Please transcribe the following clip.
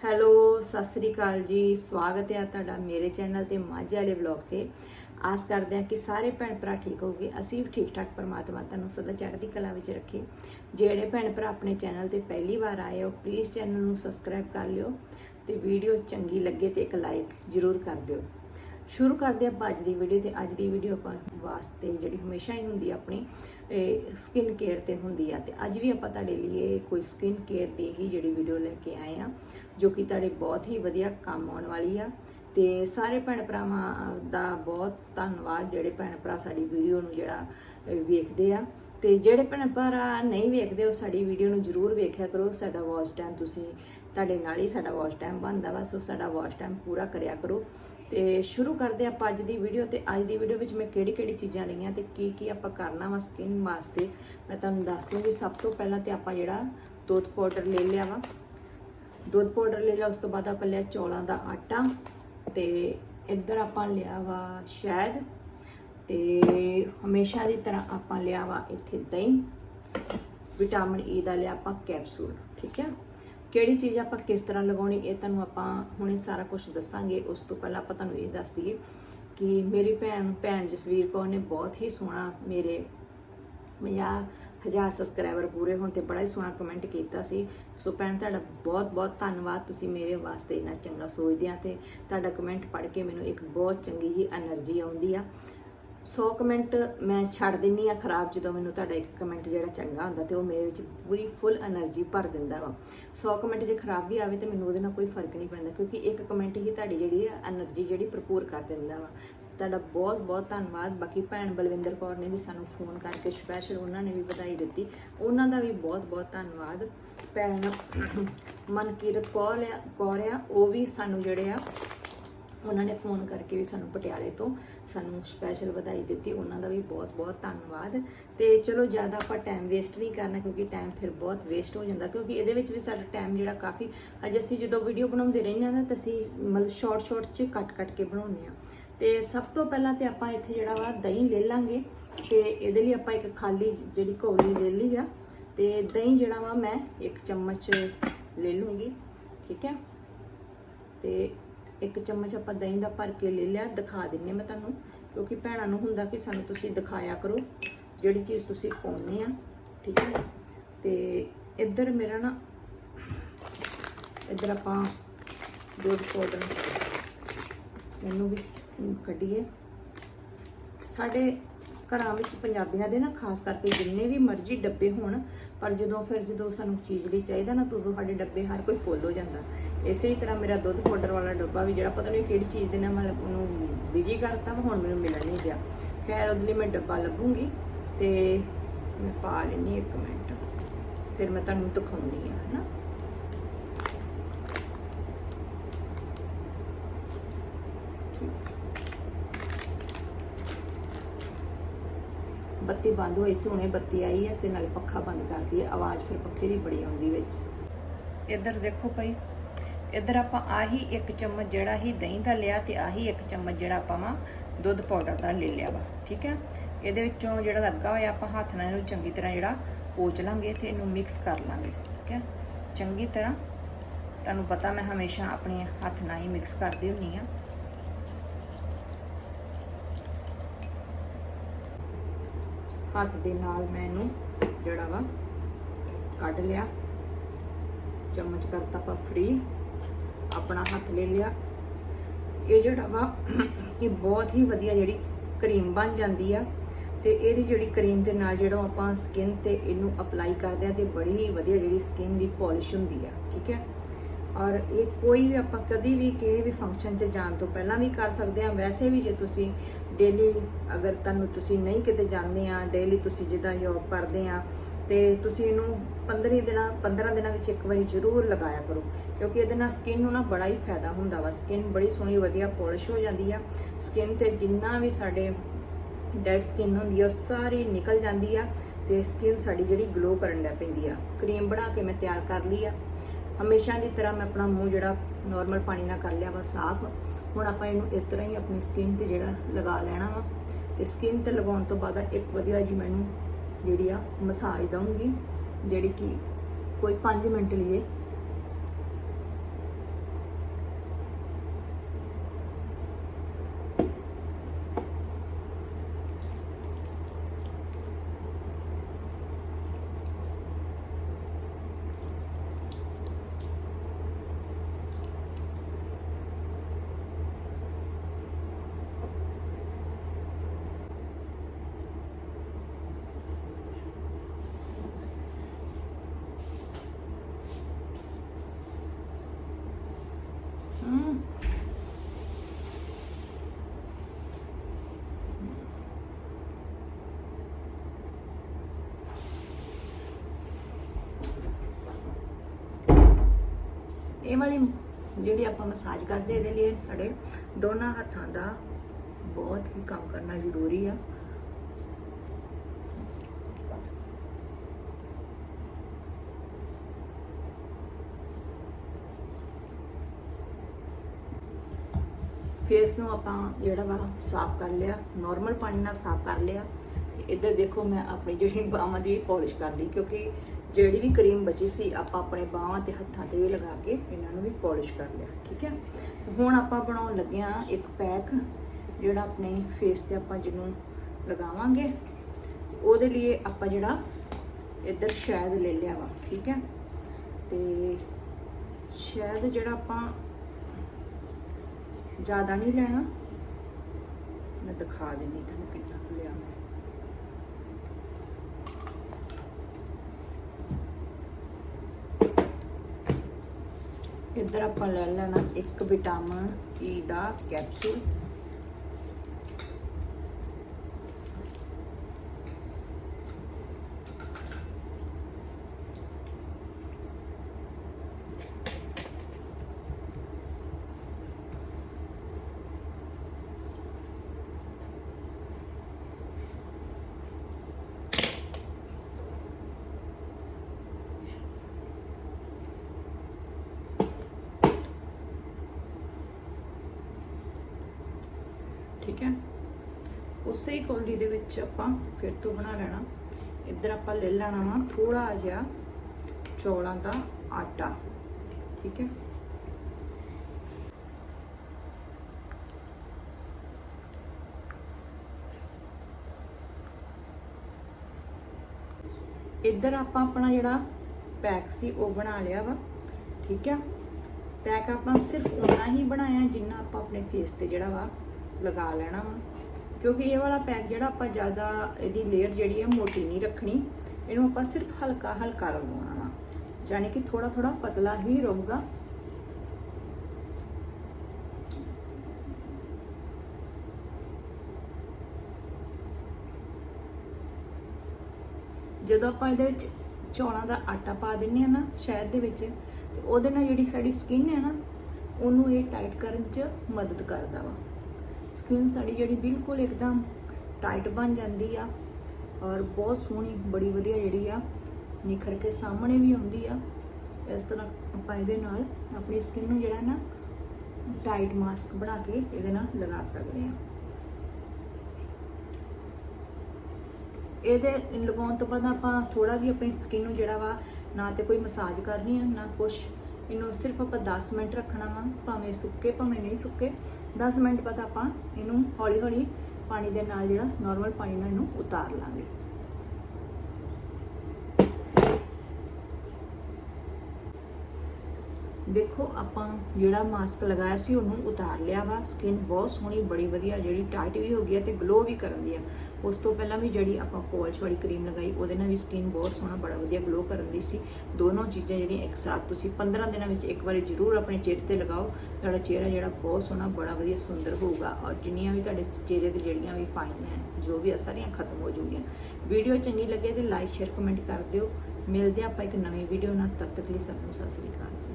Hello, Sat Sri ਅਕਾਲ ਜੀ। ਸਵਾਗਤ ਹੈ ਤੁਹਾਡਾ ਮੇਰੇ ਚੈਨਲ ਤੇ ਮਾਝੇ ਵਾਲੇ ਵਲੌਗ ਤੇ। ਆਸ ਕਰਦੇ ਹਾਂ ਕਿ ਸਾਰੇ ਭੈਣ ਭਰਾ ਠੀਕ ਹੋਗੇ ਅਸੀਂ ਵੀ ਠੀਕ ਠਾਕ ਪਰਮਾਤਮਾ ਤੁਹਾਨੂੰ ਸਦਾ ਚੜ੍ਹਦੀ ਕਲਾ ਵਿੱਚ ਰੱਖੇ। ਜਿਹੜੇ ਭੈਣ ਭਰਾ ਆਪਣੇ ਚੈਨਲ ਤੇ ਪਹਿਲੀ ਵਾਰ ਆਏ ਹੋ ਪਲੀਜ਼ ਚੈਨਲ ਨੂੰ ਸਬਸਕ੍ਰਾਈਬ ਕਰ ਲਿਓ ਤੇ ਵੀਡੀਓ ਚੰਗੀ ਲੱਗੇ ਤੇ ਇੱਕ ਲਾਈਕ ਜ਼ਰੂਰ ਕਰ ਦਿਓ। ਸ਼ੁਰੂ ਕਰਦੇ ਆਪਾਂ ਅੱਜ ਦੀ ਵੀਡੀਓ ਤੇ ਅੱਜ ਦੀ ਵੀਡੀਓ ਆਪਾਂ ਵਾਸਤੇ ਜਿਹੜੀ ਹਮੇਸ਼ਾ ਹੀ ਹੁੰਦੀ ਆਪਣੀ ਸਕਿਨ ਕੇਅਰ ਤੇ ਹੁੰਦੀ ਆ। ਤੇ ਅੱਜ ਵੀ ਆਪਾਂ ਤੁਹਾਡੇ ਲਈ ਕੋਈ ਸਕਿਨ ਕੇਅਰ ਦੀ ਹੀ ਜਿਹੜੀ ਵੀਡੀਓ ਲੈ ਕੇ ਆਏ ਆ, ਜੋ ਕਿ ਤੁਹਾਡੇ ਬਹੁਤ ਹੀ ਵਧੀਆ ਕੰਮ ਆਉਣ ਵਾਲੀ ਆ। ਤੇ ਸਾਰੇ ਭੈਣ ਭਰਾਵਾਂ ਦਾ ਬਹੁਤ ਧੰਨਵਾਦ, ਜਿਹੜੇ ਭੈਣ ਭਰਾ ਸਾਡੀ ਵੀਡੀਓ ਨੂੰ ਜਿਹੜਾ ਵੇਖਦੇ ਆ। ਤੇ ਜਿਹੜੇ ਭੈਣ ਭਰਾ ਨਹੀਂ ਵੇਖਦੇ, ਉਹ ਸਾਡੀ ਵੀਡੀਓ ਨੂੰ ਜਰੂਰ ਵੇਖਿਆ ਕਰੋ। ਸਾਡਾ ਵਾਚ ਟਾਈਮ ਤੁਸੀਂ, ਤੁਹਾਡੇ ਨਾਲ ਹੀ ਸਾਡਾ ਵਾਚ ਟਾਈਮ ਬਣਦਾ ਵਾ, ਸੋ ਸਾਡਾ ਵਾਚ ਟਾਈਮ ਪੂਰਾ ਕਰਿਆ ਕਰੋ। ਤੇ ਸ਼ੁਰੂ ਕਰਦੇ ਆਪਾਂ ਅੱਜ ਦੀ ਵੀਡੀਓ ਤੇ ਅੱਜ ਦੀ ਵੀਡੀਓ ਵਿੱਚ ਮੈਂ ਕਿਹੜੀ ਕਿਹੜੀ ਚੀਜ਼ਾਂ ਲਈਆਂ ਤੇ ਕੀ ਕੀ ਆਪਾਂ ਕਰਨਾ ਵਾ ਸਕਿਨ ਵਾਸਤੇ, ਮੈਂ ਤੁਹਾਨੂੰ ਦੱਸ ਦੂੰਗੀ। ਸਭ ਤੋਂ ਪਹਿਲਾਂ ਤੇ ਆਪਾਂ ਜਿਹੜਾ ਦੁੱਧ ਪਾਊਡਰ ਲੈ ਲਿਆ ਵਾ। ਦੁੱਧ ਪਾਊਡਰ ਲੈ ਲਿਆ, ਉਸ ਤੋਂ ਬਾਅਦ ਆਪਾਂ ਲਿਆ ਚੌਲਾਂ ਦਾ ਆਟਾ ਤੇ ਇੱਧਰ ਆਪਾਂ ਲਿਆ ਵਾ ਸ਼ਹਿਦ ਤੇ ਹਮੇਸ਼ਾ ਦੀ ਤਰ੍ਹਾਂ ਆਪਾਂ ਲਿਆ ਵਾ ਇੱਥੇ ਦਹੀਂ ਵਿਟਾਮਿਨ ਈ e ਦਾ ਲਿਆ ਆਪਾਂ ਕੈਪਸੂਲ ਠੀਕ ਹੈ ਕਿਹੜੀ ਚੀਜ਼ ਆਪਾਂ ਕਿਸ ਤਰ੍ਹਾਂ ਲਗਾਉਣੀ, ਇਹ ਤੁਹਾਨੂੰ ਆਪਾਂ ਹੁਣੇ ਸਾਰਾ ਕੁਝ ਦੱਸਾਂਗੇ। ਉਸ ਤੋਂ ਪਹਿਲਾਂ ਆਪਾਂ ਤੁਹਾਨੂੰ ਇਹ ਦੱਸ ਦਈਏ ਕਿ ਮੇਰੀ ਭੈਣ ਭੈਣ ਜਸਵੀਰ ਕੌਰ ਨੇ ਬਹੁਤ ਹੀ ਸੋਹਣਾ ਮੇਰੇ 50000 ਸਬਸਕ੍ਰਾਈਬਰ ਪੂਰੇ ਹੋਣ ਤੇ ਬੜਾ ਹੀ ਸੋਹਣਾ ਕਮੈਂਟ ਕੀਤਾ ਸੀ। ਸੋ ਭੈਣ, ਤੁਹਾਡਾ ਬਹੁਤ ਬਹੁਤ ਧੰਨਵਾਦ। ਤੁਸੀਂ ਮੇਰੇ ਵਾਸਤੇ ਇੰਨਾ ਚੰਗਾ ਸੋਚਦੇ ਆ ਤੇ ਤੁਹਾਡਾ ਕਮੈਂਟ ਪੜ੍ਹ ਕੇ ਮੈਨੂੰ ਇੱਕ ਬਹੁਤ ਚੰਗੀ ਹੀ એનર્ਜੀ ਆਉਂਦੀ ਆ। 100 ਕਮੈਂਟ ਮੈਂ ਛੱਡ ਦਿੰਨੀ ਆ ਖਰਾਬ, ਜਦੋਂ ਮੈਨੂੰ ਤੁਹਾਡਾ ਇੱਕ ਕਮੈਂਟ ਜਿਹੜਾ ਚੰਗਾ ਹੁੰਦਾ ਤੇ ਉਹ ਮੇਰੇ ਵਿੱਚ ਪੂਰੀ ਫੁੱਲ એનર્ਜੀ ਭਰ ਦਿੰਦਾ ਵਾ। 100 ਕਮੈਂਟ ਜੇ ਖਰਾਬ ਵੀ ਆਵੇ ਤੇ ਮੈਨੂੰ ਉਹਦੇ ਨਾਲ ਕੋਈ ਫ਼ਰਕ ਨਹੀਂ ਪੈਂਦਾ, ਕਿਉਂਕਿ ਇੱਕ ਕਮੈਂਟ ਹੀ ਤੁਹਾਡੀ ਜਿਹੜੀ ਆ એનર્ਜੀ ਜਿਹੜੀ ਭਰਪੂਰ ਕਰ ਦਿੰਦਾ ਵਾ। ਤੁਹਾਡਾ ਬਹੁਤ ਬਹੁਤ ਧੰਨਵਾਦ। ਬਾਕੀ ਭੈਣ ਬਲਵਿੰਦਰ ਕੌਰ ਨੇ ਵੀ ਸਾਨੂੰ ਫੋਨ ਕਰਕੇ ਸਪੈਸ਼ਲ ਉਹਨਾਂ ਨੇ ਵੀ ਵਧਾਈ ਦਿੱਤੀ। ਉਹਨਾਂ ਦਾ ਵੀ ਬਹੁਤ ਬਹੁਤ ਧੰਨਵਾਦ। ਭੈਣ ਮਨਕੀਰਤ ਕੌਰ ਆ ਕੌਰ ਆ, ਉਹ ਵੀ ਸਾਨੂੰ ਜਿਹੜੇ ਆ ਉਹਨਾਂ ਨੇ ਫੋਨ ਕਰਕੇ ਵੀ ਸਾਨੂੰ ਪਟਿਆਲੇ ਤੋਂ ਸਾਨੂੰ ਸਪੈਸ਼ਲ ਵਧਾਈ ਦਿੱਤੀ। ਉਹਨਾਂ ਦਾ ਵੀ ਬਹੁਤ ਬਹੁਤ ਧੰਨਵਾਦ। ਤੇ ਚਲੋ ਜ਼ਿਆਦਾ ਆਪਾਂ ਟਾਈਮ ਵੇਸਟ ਨਹੀਂ ਕਰਨਾ ਕਿਉਂਕਿ ਟਾਈਮ ਫਿਰ ਬਹੁਤ ਵੇਸਟ ਹੋ ਜਾਂਦਾ। ਕਿਉਂਕਿ ਇਹਦੇ ਵਿੱਚ ਵੀ ਸਾਡਾ ਟਾਈਮ ਜਿਹੜਾ ਕਾਫੀ, ਅੱਜ ਅਸੀਂ ਜਦੋਂ ਵੀਡੀਓ ਬਣਾਉਂਦੇ ਰਹਿੰਦੇ ਹਾਂ ਨਾ ਤਾਂ ਅਸੀਂ ਮਤਲਬ ਸ਼ਾਰਟ ਸ਼ਾਰਟ 'ਚ ਕੱਟ ਕੱਟ ਕੇ ਬਣਾਉਂਦੇ ਆ ਤੇ ਸਭ ਤੋਂ ਪਹਿਲਾਂ ਤੇ ਆਪਾਂ ਇੱਥੇ ਜਿਹੜਾ ਵਾ ਦਹੀਂ ਲੈ ਲਾਂਗੇ। ਤੇ ਇਹਦੇ ਲਈ ਆਪਾਂ ਇੱਕ ਖਾਲੀ ਜਿਹੜੀ ਕੌਲੀ ਲੈ ਲਈ ਆ। ਤੇ ਦਹੀਂ ਜਿਹੜਾ ਵਾ ਮੈਂ ਇੱਕ ਚਮਚ ਲੈ ਲੂੰਗੀ। ਠੀਕ ਹੈ? ਤੇ ਇੱਕ ਚਮਚ ਆਪਾਂ ਦਹੀਂ ਦਾ ਭਰ ਕੇ ਲੈ ਲਿਆ, ਦਿਖਾ ਦਿੰਨੇ ਮੈਂ ਤੁਹਾਨੂੰ, ਕਿਉਂਕਿ ਭੈਣਾਂ ਨੂੰ ਹੁੰਦਾ ਕਿ ਸਾਨੂੰ ਤੁਸੀਂ ਦਿਖਾਇਆ ਕਰੋ ਜਿਹੜੀ ਚੀਜ਼ ਤੁਸੀਂ ਪਾਉਂਦੇ ਆ, ਠੀਕ ਹੈ ਤੇ ਇੱਧਰ ਮੇਰਾ ਨਾ, ਇੱਧਰ ਆਪਾਂ ਦੁੱਧ ਪਾਊਡਰ ਮੈਨੂੰ ਵੀ ਕੱਢੀਏ। ਸਾਡੇ ਘਰਾਂ ਵਿੱਚ ਪੰਜਾਬੀਆਂ ਦੇ ਨਾ, ਖਾਸ ਕਰਕੇ ਜਿੰਨੇ ਵੀ ਮਰਜ਼ੀ ਡੱਬੇ ਹੋਣ ਪਰ ਜਦੋਂ ਫਿਰ ਜਦੋਂ ਸਾਨੂੰ ਚੀਜ਼ ਲਈ ਚਾਹੀਦਾ ਨਾ ਤਾਂ ਉਦੋਂ ਸਾਡੇ ਡੱਬੇ ਹਰ ਕੋਈ ਫੁੱਲ ਹੋ ਜਾਂਦਾ। ਇਸੇ ਤਰ੍ਹਾਂ ਮੇਰਾ ਦੁੱਧ ਪਾਊਡਰ ਵਾਲਾ ਡੱਬਾ ਵੀ ਜਿਹੜਾ ਪਤਾ ਨਹੀਂ ਕਿਹੜੀ ਚੀਜ਼ ਦੇ ਨਾਲ ਮੈਂ ਉਹਨੂੰ ਬਿਜ਼ੀ ਕਰਤਾ ਵਾ, ਹੁਣ ਮੈਨੂੰ ਮਿਲਣ ਨਹੀਂ ਗਿਆ। ਖੈਰ ਉਹਦੇ ਲਈ ਮੈਂ ਡੱਬਾ ਲੱਭੂੰਗੀ ਤੇ ਮੈਂ ਪਾ ਲੈਣੀ ਇੱਕ ਮਿੰਟ। ਫਿਰ ਮੈਂ ਤੁਹਾਨੂੰ ਦਿਖਾਉਣੀ ਆ ਹਨਾ? ਬੱਤੀ ਬੰਦ ਹੋਈ ਸੀ, ਹੁਣੇ ਬੱਤੀ ਆਈ ਹੈ ਤੇ ਨਾਲੇ ਪੱਖਾ ਬੰਦ ਕਰਦੀ ਹੈ ਆਵਾਜ਼ ਫਿਰ ਪੱਖੇ ਦੀ ਬੜੀ ਆਉਂਦੀ ਵਿੱਚ। ਇੱਧਰ ਦੇਖੋ ਭਾਈ, ਇੱਧਰ ਆਪਾਂ ਆਹੀ ਇੱਕ ਚਮਚ ਜਿਹੜਾ ਹੀ ਦਹੀਂ ਦਾ ਲਿਆ ਤੇ ਆਹੀ ਇੱਕ ਚਮਚ ਜਿਹੜਾ ਆਪਾਂ ਵਾ ਦੁੱਧ ਪਾਊਡਰ ਦਾ ਲੈ ਲਿਆ ਵਾ, ਠੀਕ ਹੈ? ਇਹਦੇ ਵਿੱਚੋਂ ਜਿਹੜਾ ਲੱਗਾ ਹੋਇਆ ਆਪਾਂ ਹੱਥ ਨਾਲ ਇਹਨੂੰ ਚੰਗੀ ਤਰ੍ਹਾਂ ਜਿਹੜਾ ਪੋਚ ਲਾਂਗੇ ਤੇ ਇਹਨੂੰ ਮਿਕਸ ਕਰ ਲਾਂਗੇ, ਠੀਕ ਹੈ? ਚੰਗੀ ਤਰ੍ਹਾਂ, ਤੁਹਾਨੂੰ ਪਤਾ ਮੈਂ ਹਮੇਸ਼ਾ ਆਪਣੇ ਹੱਥ ਨਾਲ ਹੀ ਮਿਕਸ ਕਰਦੀ ਹੁੰਨੀ ਆ ਹੱਥ ਦੇ ਨਾਲ ਮੈਂ ਇਹਨੂੰ ਜਿਹੜਾ ਵਾ ਕੱਢ ਲਿਆ। ਚਮਚ ਕਰਤਾ ਆਪਾਂ ਫ੍ਰੀ ਆਪਣਾ ਹੱਥ ਲੈ ਲਿਆ। ਇਹ ਜਿਹੜਾ ਵਾ ਇਹ ਬਹੁਤ ਹੀ ਵਧੀਆ ਜਿਹੜੀ ਕਰੀਮ ਬਣ ਜਾਂਦੀ ਆ ਤੇ ਇਹਦੀ ਜਿਹੜੀ ਕਰੀਮ ਦੇ ਨਾਲ ਜਿਹੜਾ ਆਪਾਂ ਸਕਿਨ ਤੇ ਇਹਨੂੰ ਅਪਲਾਈ ਕਰਦੇ ਆ ਤੇ ਬੜੀ ਹੀ ਵਧੀਆ ਜਿਹੜੀ ਸਕਿਨ ਦੀ ਪਾਲਿਸ਼ ਹੁੰਦੀ ਆ, ਠੀਕ ਹੈ? ਔਰ ਇਹ ਕੋਈ ਵੀ ਆਪਾਂ ਕਦੀ ਵੀ ਕਿਸੇ ਵੀ ਫੰਕਸ਼ਨ 'ਚ ਜਾਣ ਤੋਂ ਪਹਿਲਾਂ ਵੀ ਕਰ ਸਕਦੇ ਆ। ਵੈਸੇ ਵੀ ਜੇ ਤੁਸੀਂ ਡੇਲੀ ਅਗਰ ਤੁਹਾਨੂੰ ਤੁਸੀਂ ਨਹੀਂ ਕਿਤੇ ਜਾਂਦੇ ਆ ਡੇਲੀ ਤੁਸੀਂ ਜਿੱਦਾਂ ਜੋਬ ਕਰਦੇ ਆ, ਤੇ ਤੁਸੀਂ ਇਹਨੂੰ 15 ਦਿਨਾਂ 15 ਦਿਨਾਂ ਵਿੱਚ ਇੱਕ ਵਾਰੀ ਜ਼ਰੂਰ ਲਗਾਇਆ ਕਰੋ। ਕਿਉਂਕਿ ਇਹਦੇ ਨਾਲ ਸਕਿਨ ਨੂੰ ਨਾ ਬੜਾ ਹੀ ਫਾਇਦਾ ਹੁੰਦਾ ਵਾ। ਸਕਿਨ ਬੜੀ ਸੋਹਣੀ, ਵਧੀਆ ਪਾਲਿਸ਼ ਹੋ ਜਾਂਦੀ ਆ। ਸਕਿਨ ਤੇ ਜਿੰਨਾ ਵੀ ਸਾਡੇ ਡੈਡ ਸਕਿਨ ਹੁੰਦੀ ਆ, ਉਹ ਸਾਰੀ ਨਿਕਲ ਜਾਂਦੀ ਆ ਤੇ ਸਕਿਨ ਸਾਡੀ ਜਿਹੜੀ ਗਲੋ ਕਰਨ ਲੱਗ ਪੈਂਦੀ ਆ। ਕਰੀਮ ਬਣਾ ਕੇ ਮੈਂ ਤਿਆਰ ਕਰ ਲਈ ਆ। ਹਮੇਸ਼ਾ ਦੀ ਤਰ੍ਹਾਂ ਮੈਂ ਆਪਣਾ ਮੂੰਹ ਜਿਹੜਾ ਨਾਰਮਲ ਪਾਣੀ ਨਾਲ ਕਰ ਲਿਆ ਵਾ ਸਾਫ਼, ਹੁਣ ਆਪਾਂ ਇਹਨੂੰ ਇਸ ਤਰ੍ਹਾਂ ਹੀ ਆਪਣੀ ਸਕਿਨ ਤੇ ਜਿਹੜਾ ਲਗਾ ਲੈਣਾ ਵਾ। ਤੇ ਸਕਿਨ ਤੇ ਲਗਾਉਣ ਤੋਂ ਬਾਅਦ ਇੱਕ ਵਧੀਆ ਜੀ ਮੈਨੂੰ ਜਿਹੜੀ ਆ ਮਸਾਜ ਦਊਂਗੀ, ਜਿਹੜੀ ਕਿ ਕੋਈ 5 ਮਿੰਟ ਲਈ ਇਹ ਵਾਲੀ ਜਿਹੜੀ ਆਪਾਂ ਮਸਾਜ ਕਰਦੇ, ਇਹਦੇ ਲਈ ਸਾਡੇ ਦੋਨਾਂ ਹੱਥਾਂ ਦਾ ਬਹੁਤ ਹੀ ਕੰਮ ਕਰਨਾ ਜ਼ਰੂਰੀ ਆ। ਫੇਸ ਨੂੰ ਆਪਾਂ ਜਿਹੜਾ ਵਾ ਸਾਫ਼ ਕਰ ਲਿਆ ਨਾਰਮਲ ਪਾਣੀ ਨਾਲ ਸਾਫ਼ ਕਰ ਲਿਆ। ਤੇ ਇੱਧਰ ਦੇਖੋ, ਮੈਂ ਆਪਣੀ ਜਿਹੜੀ ਬਾਹਾਂ ਦੀ ਪਾਲਿਸ਼ ਕਰ ਲਈ, ਕਿਉਂਕਿ ਜਿਹੜੀ ਵੀ ਕਰੀਮ ਬਚੀ ਸੀ, ਆਪਾਂ ਆਪਣੇ ਬਾਹਾਂ ਤੇ ਹੱਥਾਂ ਤੇ ਵੀ ਲਗਾ ਕੇ ਇਹਨਾਂ ਨੂੰ ਵੀ ਪਾਲਿਸ਼ ਕਰ ਲਿਆ, ਠੀਕ ਹੈ? ਤੇ ਹੁਣ ਆਪਾਂ ਬਣਾਉਣ ਲੱਗੇ ਹਾਂ ਇੱਕ ਪੈਕ, ਜਿਹੜਾ ਆਪਣੇ ਫੇਸ ਤੇ ਆਪਾਂ ਜਿਹਨੂੰ ਲਗਾਵਾਂਗੇ, ਉਹਦੇ ਲਈ ਆਪਾਂ ਜਿਹੜਾ ਇੱਧਰ ਸ਼ਾਇਦ ਲੈ ਲਿਆ ਵਾ, ਠੀਕ ਹੈ? ਤੇ ਸ਼ਾਇਦ ਜਿਹੜਾ ਆਪਾਂ ਜ਼ਿਆਦਾ ਨਹੀਂ ਲੈਣਾ, ਮੈਂ ਦਿਖਾ ਦਿੰਦੀ ਤੁਹਾਨੂੰ ਕਿੰਨਾ ਕੁ ਲਿਆ ਮੈਂ ਇੱਧਰ ਆਪਾਂ ਲੈ ਲੈਣਾ ਇੱਕ ਵਿਟਾਮਿਨ ਈ ਦਾ ਕੈਪਸੂਲ ਠੀਕ ਹੈ? ਉਸੇ ਹੀ ਕੌਲੀ ਦੇ ਵਿੱਚ ਆਪਾਂ ਫਿਰ ਤੋਂ ਬਣਾ ਲੈਣਾ। ਇੱਧਰ ਆਪਾਂ ਲੈ ਲੈਣਾ ਵਾ ਥੋੜਾ ਜਿਹਾ ਚੌਲਾਂ ਦਾ ਆਟਾ। ਠੀਕ ਹੈ? ਇੱਧਰ ਆਪਾਂ ਆਪਣਾ ਜਿਹੜਾ ਪੈਕ ਸੀ ਉਹ ਬਣਾ ਲਿਆ ਵਾ। ਠੀਕ ਹੈ? ਪੈਕ ਆਪਾਂ ਸਿਰਫ ਉਨਾ ਹੀ ਬਣਾਇਆ ਜਿੰਨਾ ਆਪਾਂ ਆਪਣੇ ਫੇਸ ਤੇ ਜਿਹੜਾ ਵਾ ਲਗਾ ਲੈਣਾ ਵਾ। ਕਿਉਂਕਿ ਇਹ ਵਾਲਾ ਪੈਕ ਜਿਹੜਾ ਆਪਾਂ ਜ਼ਿਆਦਾ ਇਹਦੀ ਲੇਅਰ ਜਿਹੜੀ ਹੈ ਮੋਟੀ ਨਹੀਂ ਰੱਖਣੀ। ਇਹਨੂੰ ਆਪਾਂ ਸਿਰਫ ਹਲਕਾ ਹਲਕਾ ਲਗਾਉਣਾ ਵਾ। ਯਾਨੀ ਕਿ ਥੋੜਾ ਥੋੜਾ ਪਤਲਾ ਹੀ ਰਹੂਗਾ। ਜਦੋਂ ਆਪਾਂ ਇਹਦੇ ਵਿੱਚ ਚੌਲਾਂ ਦਾ ਆਟਾ ਪਾ ਦਿੰਨੇ ਆ ਨਾ, ਸ਼ਹਿਦ ਦੇ ਵਿੱਚ, ਤੇ ਉਹਦੇ ਨਾਲ ਜਿਹੜੀ ਸਾਡੀ ਸਕਿਨ ਹੈ ਨਾ, ਉਹਨੂੰ ਇਹ ਟਾਈਟ ਕਰਨ 'ਚ ਮਦਦ ਕਰਦਾ ਵਾ। ਸਕਿਨ ਸਾਡੀ ਜਿਹੜੀ ਬਿਲਕੁਲ ਇੱਕਦਮ ਟਾਈਟ ਬਣ ਜਾਂਦੀ ਆ ਔਰ ਬਹੁਤ ਸੋਹਣੀ, ਬੜੀ ਵਧੀਆ ਜਿਹੜੀ ਆ, ਨਿਖਰ ਕੇ ਸਾਹਮਣੇ ਵੀ ਆਉਂਦੀ ਆ। ਇਸ ਤਰ੍ਹਾਂ ਆਪਾਂ ਇਹਦੇ ਨਾਲ ਆਪਣੀ ਸਕਿਨ ਨੂੰ ਜਿਹੜਾ ਨਾ ਟਾਈਟ ਮਾਸਕ ਬਣਾ ਕੇ ਇਹਦੇ ਨਾਲ ਲਗਾ ਸਕਦੇ ਆ। ਇਹਦੇ ਲਗਾਉਣ ਤੋਂ ਬਾਅਦ ਆਪਾਂ ਥੋੜਾ ਵੀ ਆਪਣੀ ਸਕਿਨ ਨੂੰ ਜਿਹੜਾ ਵਾ ਨਾ ਤੇ ਕੋਈ ਮਸਾਜ ਕਰਨੀ ਹੈ ਨਾ ਕੁਛ ਇਹਨੂੰ ਸਿਰਫ ਆਪਾਂ 10 ਮਿੰਟ ਰੱਖਣਾ ਵਾ, ਭਾਵੇਂ ਸੁੱਕੇ, ਭਾਵੇਂ ਨਹੀਂ ਸੁੱਕੇ। 10 ਮਿੰਟ ਬਾਅਦ ਆਪਾਂ ਇਹਨੂੰ ਹੌਲੀ ਹੌਲੀ ਪਾਣੀ ਦੇ ਨਾਲ ਜਿਹੜਾ ਨਾਰਮਲ ਪਾਣੀ ਨਾਲ ਇਹਨੂੰ ਉਤਾਰ ਲਾਂਗੇ। ਦੇਖੋ, ਆਪਾਂ ਜਿਹੜਾ ਮਾਸਕ ਲਗਾਇਆ ਸੀ, ਉਹਨੂੰ ਉਤਾਰ ਲਿਆ ਵਾ। ਸਕਿਨ ਬਹੁਤ ਸੋਹਣੀ, ਬੜੀ ਵਧੀਆ, ਜਿਹੜੀ ਟਾਈਟ ਵੀ ਹੋ ਗਈ ਹੈ ਤੇ ਗਲੋ ਵੀ ਕਰਨ ਦੀ ਆ। ਉਸ ਤੋਂ ਪਹਿਲਾਂ ਵੀ ਜਿਹੜੀ ਆਪਾਂ ਪੋਲਿਸ਼ ਵਾਲੀ ਕਰੀਮ ਲਗਾਈ, ਉਹਦੇ ਨਾਲ ਵੀ ਸਕਿਨ ਬਹੁਤ ਸੋਹਣਾ, ਬੜਾ ਵਧੀਆ ਗਲੋ ਕਰਨ ਦੀ ਸੀ। ਦੋਨੋਂ ਚੀਜ਼ਾਂ ਜਿਹੜੀਆਂ ਇੱਕ ਸਾਥ, ਤੁਸੀਂ 15 ਦਿਨਾਂ ਵਿੱਚ ਇੱਕ ਵਾਰੀ ਜ਼ਰੂਰ ਆਪਣੇ ਚਿਹਰੇ ਤੇ ਲਗਾਓ। ਤੁਹਾਡਾ ਚਿਹਰਾ ਜਿਹੜਾ ਬਹੁਤ ਸੋਹਣਾ, ਬੜਾ ਵਧੀਆ ਸੁੰਦਰ ਹੋਊਗਾ। ਔਰ ਜਿੰਨੀਆਂ ਵੀ ਤੁਹਾਡੇ ਚਿਹਰੇ ਤੇ ਜਿਹੜੀਆਂ ਵੀ ਫਾਈਨ ਹੈ, ਜੋ ਵੀ ਆ, ਸਾਰੀਆਂ ਖਤਮ ਹੋ ਜੂਗੀਆਂ ਵੀਡੀਓ ਚੰਗੀ ਲੱਗੇ ਤੇ ਲਾਈਕ ਸ਼ੇਅਰ ਕਮੈਂਟ ਕਰ ਦਿਓ। ਮਿਲਦੇ ਹਾਂ ਆਪਾਂ ਇੱਕ ਨਵੀਂ ਵੀਡੀਓ ਨਾਲ, ਤਦ ਤੱਕ ਲਈ ਸਭ ਨੂੰ ਸਤਿ ਸ੍ਰੀ ਅਕਾਲ ਜੀ।